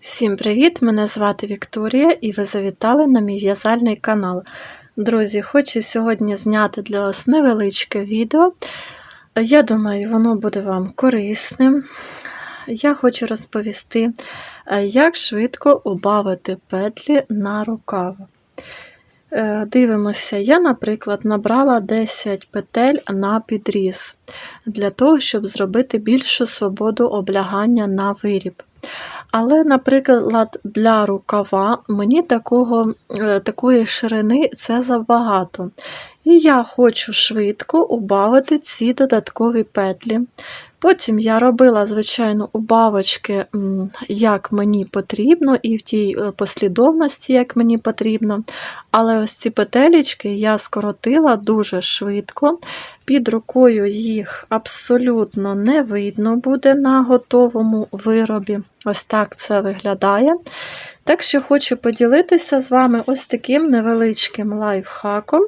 Всім привіт! Мене звати Вікторія і ви завітали на мій в'язальний канал. Друзі, хочу сьогодні зняти для вас невеличке відео. Я думаю, воно буде вам корисним. Я хочу розповісти, як швидко убавити петлі на рукав. Е, Дивимося, я, наприклад, набрала 10 петель на підріз для того, щоб зробити більшу свободу облягання на виріб. Але, наприклад, для рукава мені такого, е, такої ширини це забагато. І я хочу швидко убавити ці додаткові петлі. Потім я робила, звичайно, убавочки, як мені потрібно, і в тій е, послідовності, як мені потрібно. Але ось ці петелечки я скоротила дуже швидко. Під рукою їх абсолютно не видно буде на готовому виробі. Ось так це виглядає. Так що хочу поділитися з вами ось таким невеличким лайфхаком.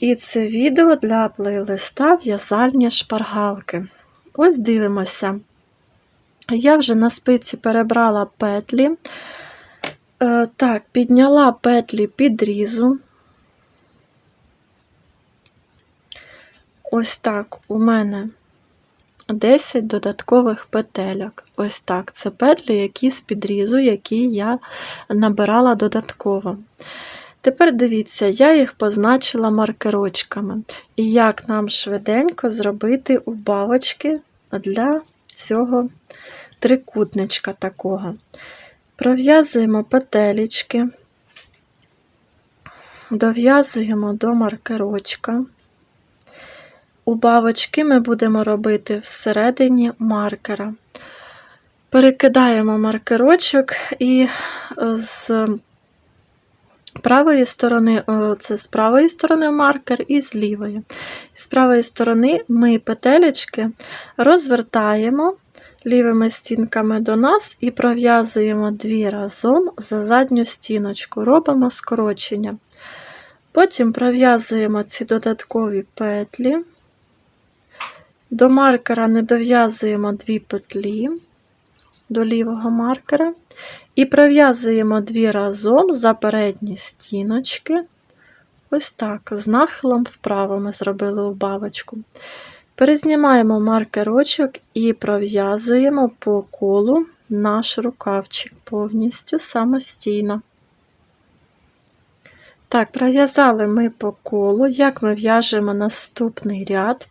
І це відео для плейлиста в'язальні шпаргалки. Ось дивимося. Я вже на спиці перебрала петлі. Е, так, підняла петлі підрізу. Ось так у мене 10 додаткових петельок. Ось так. Це петлі, які з підрізу, які я набирала додатково. Тепер дивіться, я їх позначила маркерочками. І як нам швиденько зробити убавочки для цього трикутничка такого. Пров'язуємо петелечки, дов'язуємо до маркерочка. Убавочки ми будемо робити всередині маркера. Перекидаємо маркерочок і з правої сторони, це з правої сторони маркер і з лівої. З правої сторони ми петелечки розвертаємо лівими стінками до нас і пров'язуємо дві разом за задню стіночку, робимо скорочення. Потім пров'язуємо ці додаткові петлі. До маркера не дов'язуємо дві петлі до лівого маркера. І пров'язуємо дві разом за передні стіночки. Ось так, з нахилом вправо ми зробили убавочку. Перезнімаємо маркерочок і пров'язуємо по колу наш рукавчик повністю самостійно. Так, пров'язали ми по колу, як ми в'яжемо наступний ряд.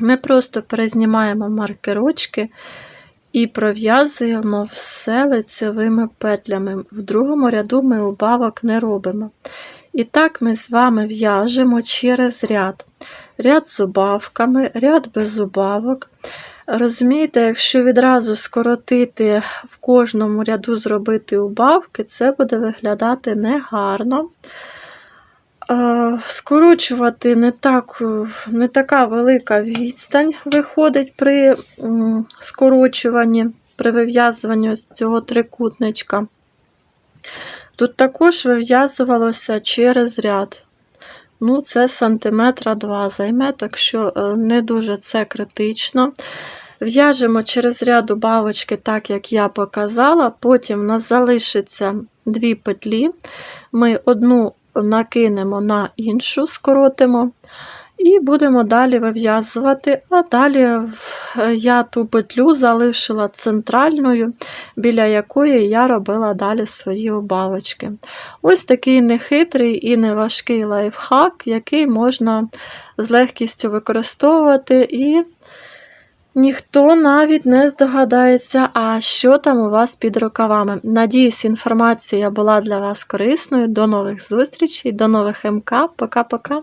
Ми просто перезнімаємо маркерочки і пров'язуємо все лицевими петлями. В другому ряду ми убавок не робимо. І так ми з вами в'яжемо через ряд. Ряд з убавками, ряд без убавок. Розумієте, якщо відразу скоротити в кожному ряду зробити убавки, це буде виглядати негарно. Скорочувати не так, не така велика відстань виходить при скорочуванні, при вив'язуванні ось цього трикутничка. Тут також вив'язувалося через ряд. Ну, це сантиметра 2 займе, так що е, не дуже це критично. В'яжемо через ряд убавочки, так як я показала, потім у нас залишиться дві петлі. Ми одну накинемо на іншу, скоротимо, і будемо далі вив'язувати. А далі я ту петлю залишила центральною, біля якої я робила далі свої убавочки. Ось такий нехитрий і неважкий лайфхак, який можна з легкістю використовувати. і Ніхто навіть не здогадається, а що там у вас під рукавами. Надіюсь, інформація була для вас корисною. До нових зустрічей, до нових МК. Пока-пока.